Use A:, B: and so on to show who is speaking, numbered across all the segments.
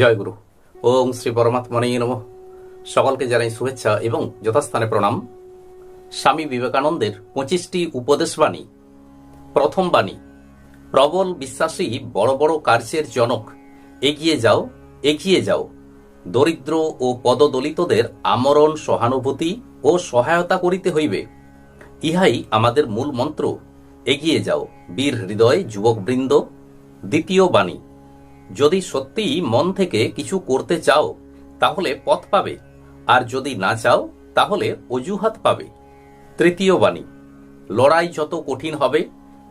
A: জয় গুরু ওম শ্রী পরমাত্মনে নম সকলকে জানাই শুভেচ্ছা এবং যথাস্থানে প্রণাম স্বামী বিবেকানন্দের পঁচিশটি উপদেশবাণী প্রথম বাণী প্রবল বিশ্বাসী বড় বড় কার্যের জনক এগিয়ে যাও এগিয়ে যাও দরিদ্র ও পদদলিতদের আমরণ সহানুভূতি ও সহায়তা করিতে হইবে ইহাই আমাদের মূল মন্ত্র এগিয়ে যাও বীর হৃদয় যুবকবৃন্দ দ্বিতীয় বাণী যদি সত্যিই মন থেকে কিছু করতে চাও তাহলে পথ পাবে আর যদি না চাও তাহলে অজুহাত পাবে তৃতীয় বাণী লড়াই যত কঠিন হবে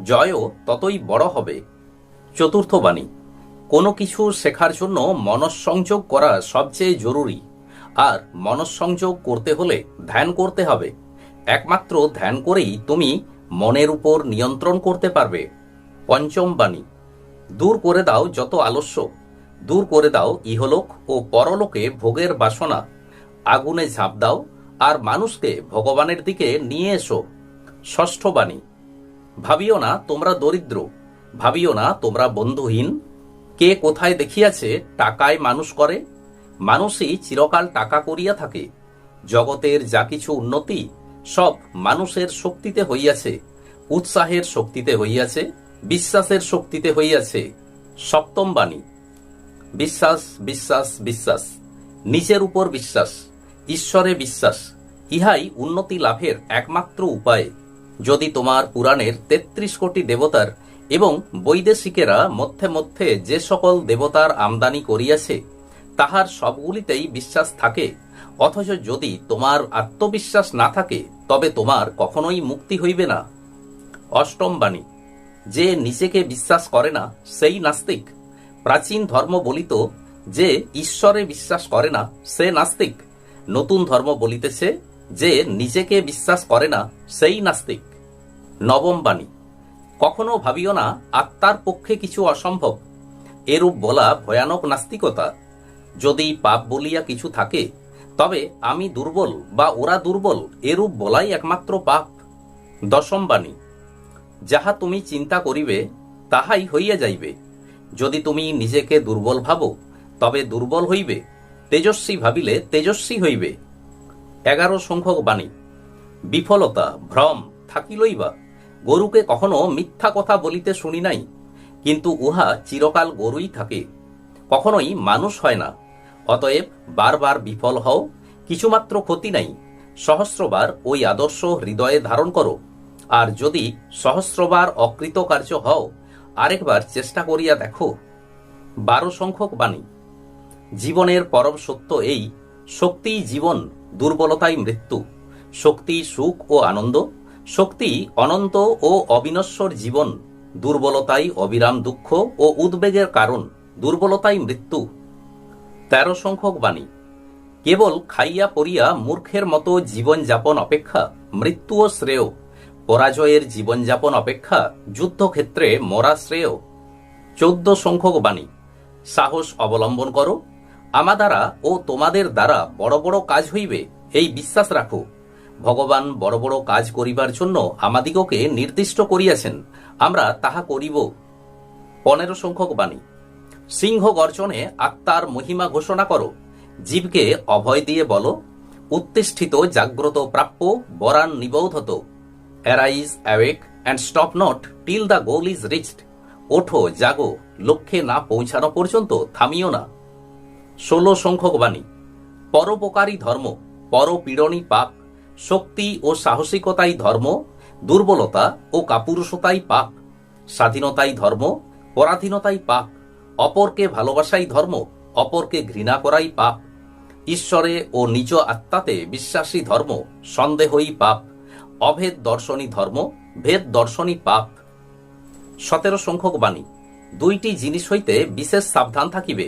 A: জয়ও ততই বড় হবে চতুর্থ বাণী কোনো কিছু শেখার জন্য মনঃসংযোগ করা সবচেয়ে জরুরি আর মনঃসংযোগ করতে হলে ধ্যান করতে হবে একমাত্র ধ্যান করেই তুমি মনের উপর নিয়ন্ত্রণ করতে পারবে পঞ্চম বাণী দূর করে দাও যত আলস্য দূর করে দাও ইহলোক ও পরলোকে ভোগের বাসনা আগুনে ঝাঁপ দাও আর মানুষকে ভগবানের দিকে নিয়ে এসো ষষ্ঠ বাণী ভাবিও না তোমরা দরিদ্র ভাবিও না তোমরা বন্ধুহীন কে কোথায় দেখিয়াছে টাকায় মানুষ করে মানুষই চিরকাল টাকা করিয়া থাকে জগতের যা কিছু উন্নতি সব মানুষের শক্তিতে হইয়াছে উৎসাহের শক্তিতে হইয়াছে বিশ্বাসের শক্তিতে হইয়াছে সপ্তম বাণী বিশ্বাস বিশ্বাস বিশ্বাস নিজের উপর বিশ্বাস ঈশ্বরে বিশ্বাস ইহাই উন্নতি লাভের একমাত্র উপায় যদি তোমার পুরাণের তেত্রিশ কোটি দেবতার এবং বৈদেশিকেরা মধ্যে মধ্যে যে সকল দেবতার আমদানি করিয়াছে তাহার সবগুলিতেই বিশ্বাস থাকে অথচ যদি তোমার আত্মবিশ্বাস না থাকে তবে তোমার কখনোই মুক্তি হইবে না অষ্টম বাণী যে নিজেকে বিশ্বাস করে না সেই নাস্তিক প্রাচীন ধর্ম বলিত যে ঈশ্বরে বিশ্বাস করে না সে নাস্তিক নতুন ধর্ম বলিতেছে যে নিজেকে বিশ্বাস করে না সেই নাস্তিক নবম বাণী কখনো ভাবিও না আত্মার পক্ষে কিছু অসম্ভব এরূপ বলা ভয়ানক নাস্তিকতা যদি পাপ বলিয়া কিছু থাকে তবে আমি দুর্বল বা ওরা দুর্বল এরূপ বলাই একমাত্র পাপ দশম বাণী যাহা তুমি চিন্তা করিবে তাহাই হইয়া যাইবে যদি তুমি নিজেকে দুর্বল ভাবো তবে দুর্বল হইবে তেজস্বী ভাবিলে তেজস্বী হইবে এগারো সংখ্যক বাণী বিফলতা ভ্রম থাকিলই বা গরুকে কখনো মিথ্যা কথা বলিতে শুনি নাই কিন্তু উহা চিরকাল গরুই থাকে কখনোই মানুষ হয় না অতএব বারবার বিফল হও কিছুমাত্র ক্ষতি নাই সহস্রবার ওই আদর্শ হৃদয়ে ধারণ করো আর যদি সহস্রবার অকৃতকার্য হও আরেকবার চেষ্টা করিয়া দেখো বারো সংখ্যক বাণী জীবনের পরম সত্য এই শক্তি জীবন দুর্বলতাই মৃত্যু শক্তি সুখ ও আনন্দ শক্তি অনন্ত ও অবিনশ্বর জীবন দুর্বলতাই অবিরাম দুঃখ ও উদ্বেগের কারণ দুর্বলতাই মৃত্যু তেরো সংখ্যক বাণী কেবল খাইয়া পড়িয়া মূর্খের মতো জীবনযাপন অপেক্ষা মৃত্যুও শ্রেয় পরাজয়ের জীবনযাপন অপেক্ষা যুদ্ধক্ষেত্রে মরা শ্রেয় চোদ্দ সংখ্যক বাণী সাহস অবলম্বন করো আমা দ্বারা ও তোমাদের দ্বারা বড় বড় কাজ হইবে এই বিশ্বাস রাখো ভগবান বড় বড় কাজ করিবার জন্য আমাদিগকে নির্দিষ্ট করিয়াছেন আমরা তাহা করিব পনেরো সংখ্যক বাণী সিংহ গর্জনে আত্মার মহিমা ঘোষণা করো জীবকে অভয় দিয়ে বলো উত্তিষ্ঠিত জাগ্রত প্রাপ্য বরান নিবৌধত arise awake and stop not till the goal is reached ওঠো জাগো লক্ষ্যে না পৌঁছানো পর্যন্ত থামিও না ষোলো সংখ্যক বাণী পরোপকারী ধর্ম পরপীড়নী পাপ শক্তি ও সাহসিকতাই ধর্ম দুর্বলতা ও কাপুরুষতাই পাপ স্বাধীনতাই ধর্ম পরাধীনতাই পাপ অপরকে ভালোবাসাই ধর্ম অপরকে ঘৃণা করাই পাপ ঈশ্বরে ও নিজ আত্মাতে বিশ্বাসী ধর্ম সন্দেহই পাপ অভেদ দর্শনী ধর্ম ভেদ দর্শনী পাপ সতেরো সংখ্যক বাণী দুইটি জিনিস হইতে বিশেষ সাবধান থাকিবে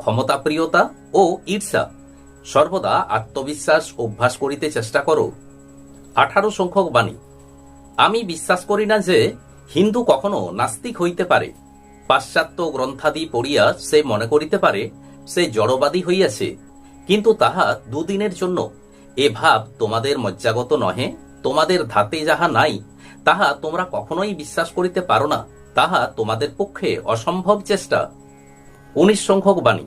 A: ক্ষমতাপ্রিয়তা ও ঈর্ষা সর্বদা আত্মবিশ্বাস অভ্যাস করিতে চেষ্টা করো আঠারো সংখ্যক বাণী আমি বিশ্বাস করি না যে হিন্দু কখনো নাস্তিক হইতে পারে পাশ্চাত্য গ্রন্থাদি পড়িয়া সে মনে করিতে পারে সে জড়বাদী হইয়াছে কিন্তু তাহা দুদিনের জন্য এ ভাব তোমাদের মজ্জাগত নহে তোমাদের ধাতে যাহা নাই তাহা তোমরা কখনোই বিশ্বাস করিতে পারো না তাহা তোমাদের পক্ষে অসম্ভব চেষ্টা উনিশ সংখ্যক বাণী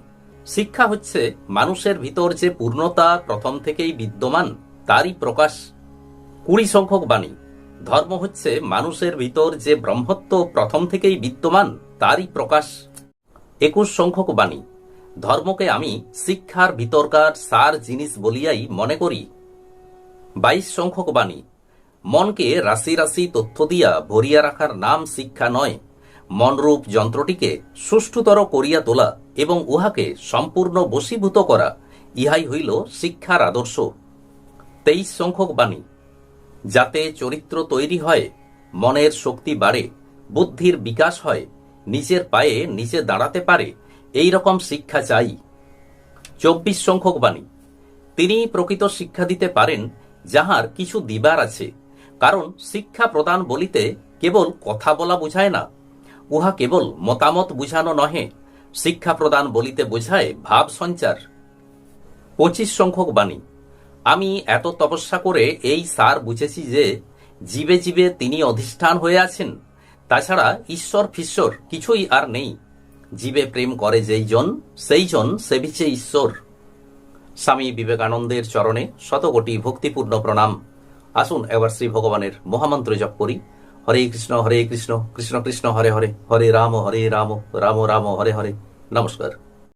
A: শিক্ষা হচ্ছে মানুষের ভিতর যে পূর্ণতা প্রথম থেকেই বিদ্যমান তারই প্রকাশ কুড়ি সংখ্যক বাণী ধর্ম হচ্ছে মানুষের ভিতর যে ব্রহ্মত্ব প্রথম থেকেই বিদ্যমান তারই প্রকাশ একুশ সংখ্যক বাণী ধর্মকে আমি শিক্ষার ভিতরকার সার জিনিস বলিয়াই মনে করি বাইশ সংখ্যক বাণী মনকে রাশি রাশি তথ্য দিয়া ভরিয়া রাখার নাম শিক্ষা নয় মনরূপ যন্ত্রটিকে সুষ্ঠুতর করিয়া তোলা এবং উহাকে সম্পূর্ণ বশীভূত করা ইহাই হইল শিক্ষার আদর্শ তেইশ সংখ্যক বাণী যাতে চরিত্র তৈরি হয় মনের শক্তি বাড়ে বুদ্ধির বিকাশ হয় নিজের পায়ে নিজে দাঁড়াতে পারে এই রকম শিক্ষা চাই চব্বিশ সংখ্যক বাণী তিনি প্রকৃত শিক্ষা দিতে পারেন যাহার কিছু দিবার আছে কারণ শিক্ষা প্রদান বলিতে কেবল কথা বলা বুঝায় না উহা কেবল মতামত বুঝানো নহে শিক্ষা প্রদান বলিতে বোঝায় ভাব সঞ্চার পঁচিশ সংখ্যক বাণী আমি এত তপস্যা করে এই সার বুঝেছি যে জীবে জীবে তিনি অধিষ্ঠান হয়ে আছেন তাছাড়া ঈশ্বর ফিশ্বর কিছুই আর নেই জীবে প্রেম করে যেই জন সেই জন সেবিছে ঈশ্বর স্বামী বিবেকানন্দের চরণে শতকোটি ভক্তিপূর্ণ প্রণাম আসুন এবার শ্রী ভগবানের মহামন্ত্র জপ করি হরে কৃষ্ণ হরে কৃষ্ণ কৃষ্ণ কৃষ্ণ হরে হরে হরে রাম হরে রাম রাম রাম হরে হরে নমস্কার